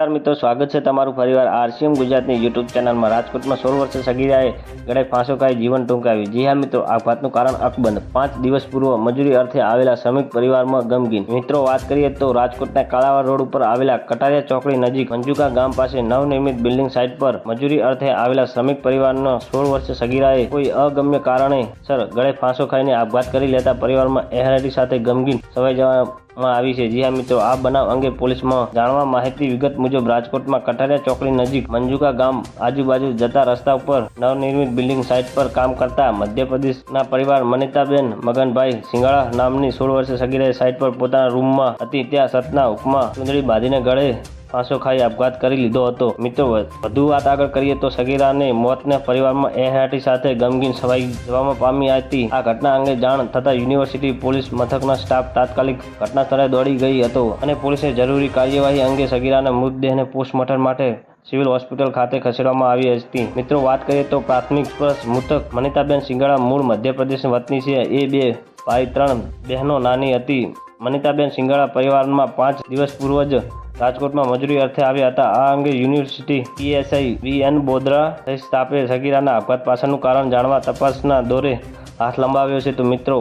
નમસ્કાર મિત્રો, સ્વાગત છે તમારું ફરીવાર આરસીએમ ગુજરાતની યુટ્યુબ ચેનલમાં. રાજકોટમાં સોળ વર્ષે સગીરાએ ગળે ફાંસો ખાઈ જીવન ટૂંકાવ્યું. જી હા મિત્રો આપઘાતનું કારણ અકબંધ. પાંચ દિવસ પૂર્વ મજૂરી અર્થે આવેલા શ્રમિક પરિવારમાં ગમગીન. મિત્રો, વાત કરીએ તો રાજકોટના કાળાવા રોડ ઉપર આવેલા કટારિયા ચોકડી નજીક મંજુકા ગામ પાસે નવનિર્મિત બિલ્ડિંગ સાઇટ પર મજૂરી અર્થે આવેલા શ્રમિક પરિવારનો સોળ વર્ષે સગીરાએ કોઈ અગમ્ય કારણે, સર ગળે ફાંસો ખાઈને આપઘાત કરી લેતા પરિવારમાં એહરાટી સાથે ગમગીન. સવાઈ જવા માં આવી છે. જી હા, મિત્રો, આ બનાવ અંગે પોલીસમાં જાણવા માહિતી વિગત મુજબ રાજકોટમાં કટારિયા ચોકડી નજીક મંજુકા ગામ આજુબાજુ જતા રસ્તા ઉપર નવનિર્મિત બિલ્ડિંગ સાઇટ પર કામ કરતા મધ્યપ્રદેશના પરિવાર મનિતાબેન, મગનભાઈ સિંગાળા નામની સોળ વર્ષે સગીરાએ સાઇટ પર પોતાના રૂમમાં હતી. ત્યાં સતના હુકમાં ચૂંદડી બાંધીને ગળે ફાંસો ખાઈ આપઘાત કરી લીધો હતો. મિત્રો, વધુ વાત આગળ કરીએ તો સગીરાને મોતને પરિવારમાં એહાટી સાથે ગમગીન સવાઈ જવામાં પામી હતી. આ ઘટના અંગે જાણ થતાં યુનિવર્સિટી પોલીસ મથકના સ્ટાફ તાત્કાલિક ઘટના સ્થળે દોડી ગઈ હતો અને પોલીસે જરૂરી કાર્યવાહી અંગે સગીરાના મૃતદેહને પોસ્ટમોર્ટમ માટે સિવિલ હોસ્પિટલ ખાતે ખસેડવામાં આવી હતી. મિત્રો, વાત કરીએ તો પ્રાથમિક સ્પર્શ મૃતક મનિતાબેન સિંગાળા મૂળ મધ્યપ્રદેશની વતની છે. એ બે ભાઈ ત્રણ બહેનો નાની હતી. મનિતાબેન સિંગાળા પરિવારમાં પાંચ દિવસ પૂર્વ જ રાજકોટમાં મજૂરી અર્થે આવ્યા હતા. આ અંગે university PSI V N Bodra સહિત સ્ટાફે સગીરાના અપઘાત પાછળનું કારણ જાણવા તપાસના દોરે હાથ લંબાવ્યો છે. તો મિત્રો,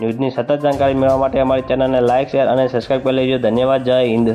ન્યૂઝની સતત જાણકારી મેળવવા માટે અમારી ચેનલને લાઇક શેર અને સબસ્ક્રાઇબ કરી લેજો. ધન્યવાદ. જય હિન્દ.